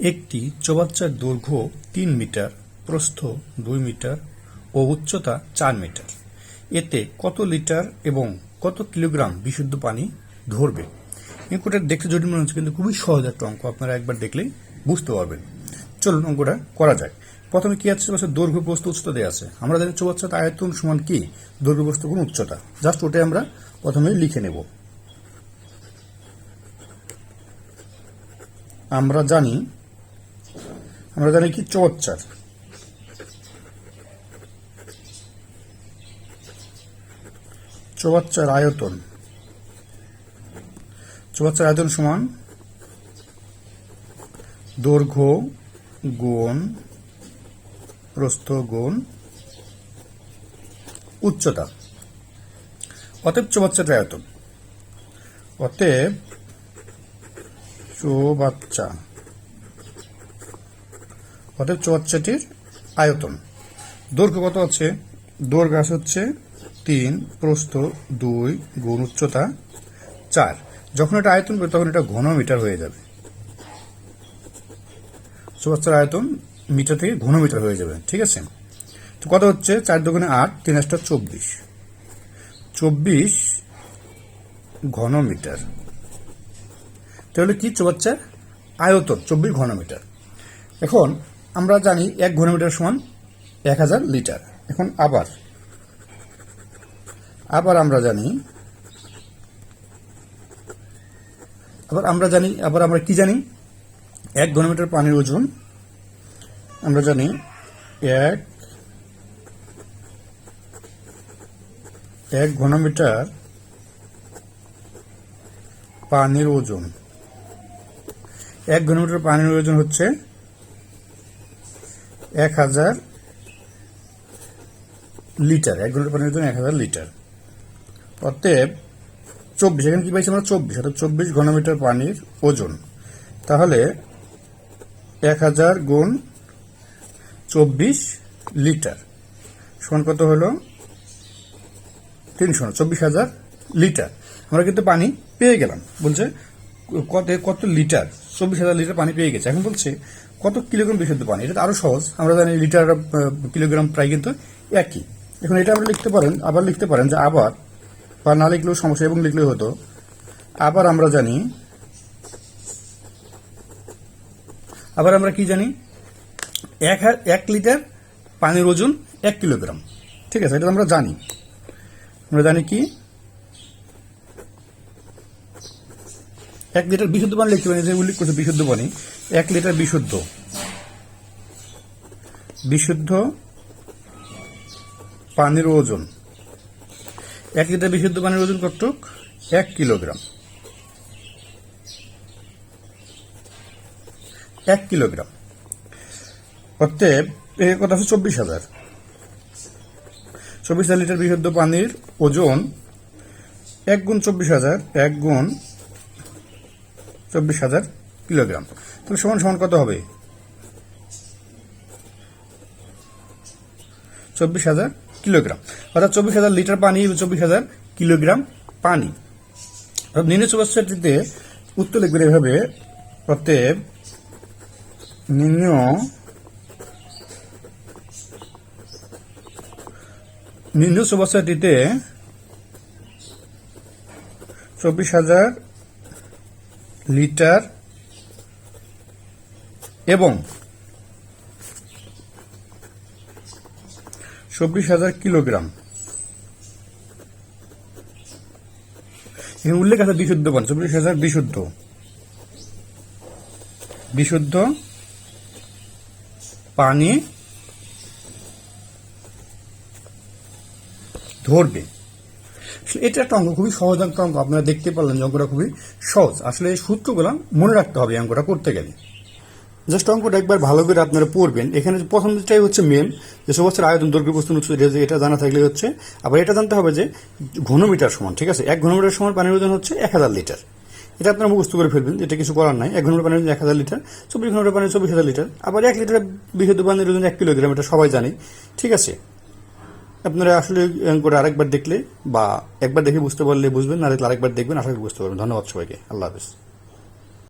একটি চৌবাচ্চার দৈর্ঘ্য তিন মিটার, প্রস্থ দুই মিটার ও উচ্চতা চার মিটার। এতে কত লিটার এবং কত কিলোগ্রাম বিশুদ্ধ পানি ধরবে? অঙ্কটা দেখতে জটিল মনে হচ্ছে, কিন্তু খুবই সহজ একটা অঙ্ক, আপনারা একবার দেখলেই বুঝতে পারবেন। চলুন অঙ্কটা করা যায় প্রথমে কি আছে? বলছে দৈর্ঘ্য, প্রস্থ, উচ্চতা দেওয়া আছে। আমরা জানি চৌবাচ্চার আয়তন সমান কি? দৈর্ঘ্য, প্রস্থ কোন উচ্চতা। জাস্ট ওটাই আমরা প্রথমে লিখে নেব। আমরা জানি আমরা জানি কি চৌবাচ্চার চৌবাচ্চার আয়তন। চৌবাচ্চার আয়তন সমান দৈর্ঘ্য গুণ প্রস্থ গুণ উচ্চতা। অতএব চৌবাচ্চাটার আয়তন। অতএব চৌবাচ্চা। অতএব চৌবাচ্চাটির আয়তন। দৈর্ঘ্য কত আছে দৈর্ঘ্য আছে হচ্ছে তিন প্রস্থ দুই গুণ উচ্চতা চার। যখন এটা আয়তন করবে তখন এটা ঘন মিটার হয়ে যাবে। চৌবাচ্চার আয়তন মিটার থেকে ঘন মিটার হয়ে যাবে, ঠিক আছে? তো কত হচ্ছে? চার দোকানে আট, তিন আটটা চব্বিশ। চব্বিশ ঘন মিটার তাহলে কি চৌবাচ্চার আয়তন? চব্বিশ ঘন মিটার এখন আমরা জানি এক ঘনমিটার সমান এক হাজার লিটার। এখন আবার। আবার আমরা জানি, আবার আমরা জানি, আবার আমরা কি জানি? এক ঘনমিটার পানির ওজন, আমরা জানি এক এক ঘনমিটার পানির ওজন। এক ঘনমিটার পানির ওজন হচ্ছে এক হাজার লিটার, এক ঘণ্টার পানির জন্য এক হাজার লিটার। অতএব চব্বিশ, এখানে কি পাইছি আমরা চব্বিশ, অর্থাৎ চব্বিশ ঘনমিটার পানির ওজন। তাহলে এক হাজার গুণ চব্বিশ লিটার সমান কত হলো? তিনশো চব্বিশ হাজার লিটার। আমরা কিন্তু পানি পেয়ে গেলাম। বলছে, কত কত লিটার? চব্বিশ হাজার লিটার পানি পেয়ে গেছে। এখন বলছে কত কিলোগ্রাম বিশুদ্ধ পানি? এটা তো আরও সহজ। আমরা জানি লিটার কিলোগ্রাম প্রায় কিন্তু একই। এখন এটা আমরা লিখতে পারেন, আবার লিখতে পারেন যে আবার, বা না লিখলেও সমস্যা, এবং লিখলেও হতো। আবার আমরা জানি, আবার আমরা কি জানি? এক এক লিটার পানির ওজন এক কিলোগ্রাম। ঠিক আছে, এটা আমরা জানি। আমরা জানি কি? এক লিটার বিশুদ্ধ পানি লিখতে পারি উল্লেখ করছে বিশুদ্ধ পানি। এক লিটার বিশুদ্ধ। বিশুদ্ধ পানির ওজন। এক লিটার বিশুদ্ধ পানির ওজন কতটুক? এক কিলোগ্রাম। এক কিলোগ্রাম। অতএব, এর কথা হচ্ছে চব্বিশ হাজার। চব্বিশ হাজার লিটার বিশুদ্ধ পানির ওজন এক গুণ চব্বিশ হাজার, এক গুণ চব্বিশ হাজার কিলোগ্রাম। তাহলে সমান সমান কত হবে? চব্বিশ হাজার কিলোগ্রাম। অর্থাৎ চব্বিশ হাজার লিটার পানি, চব্বিশ হাজার কিলোগ্রাম পানি। নির্ণয় সমস্যাটিতে উত্তর লিখবেন এভাবে অতএব নির্ণয় নিম্ন সমস্যাটিতে চব্বিশ হাজার লিটার এবং চব্বিশ হাজার কিলোগ্রাম। উল্লেখ আছে বিশুদ্ধ পানি চব্বিশ হাজার বিশুদ্ধ। বিশুদ্ধ পানি ধরবে। এটা একটা অঙ্ক খুবই সহজ একটা অঙ্ক আপনারা দেখতে পারলেন যে অঙ্কটা খুবই সহজ। আসলে এই সূত্রগুলো মনে রাখতে হবে অঙ্কটা করতে গেলে। জাস্ট অঙ্কটা একবার ভালো করে আপনারা পড়বেন। এখানে প্রথম যেটাই হচ্ছে মেন যে সমস্ত আয়তন, দৈর্ঘ্য, বস্তু এটা- জানা থাকলে হচ্ছে, আবার এটা জানতে হবে যে ঘনমিটার সমান, ঠিক আছে? এক ঘনমিটার সমান পানির ওজন হচ্ছে এক হাজার লিটার। এটা আপনারা মুখস্থ করে ফেলবেন এটা কিছু করার নাই। এক ঘনমিটার পানির এক হাজার লিটার, চব্বিশ ঘনমিটার পানির চব্বিশ হাজার লিটার। আবার এক লিটার বিশুদ্ধ পানির ওজন এক কিলোগ্রাম, এটা সবাই জানে, ঠিক আছে? আপনারা আসলে করে আরেকবার দেখলে বা একবার দেখে বুঝতে পারলে বুঝবেন, না আরেকবার দেখবেন, আশা করি বুঝতে পারবেন। ধন্যবাদ সবাইকে। আল্লাহ হাফিজ।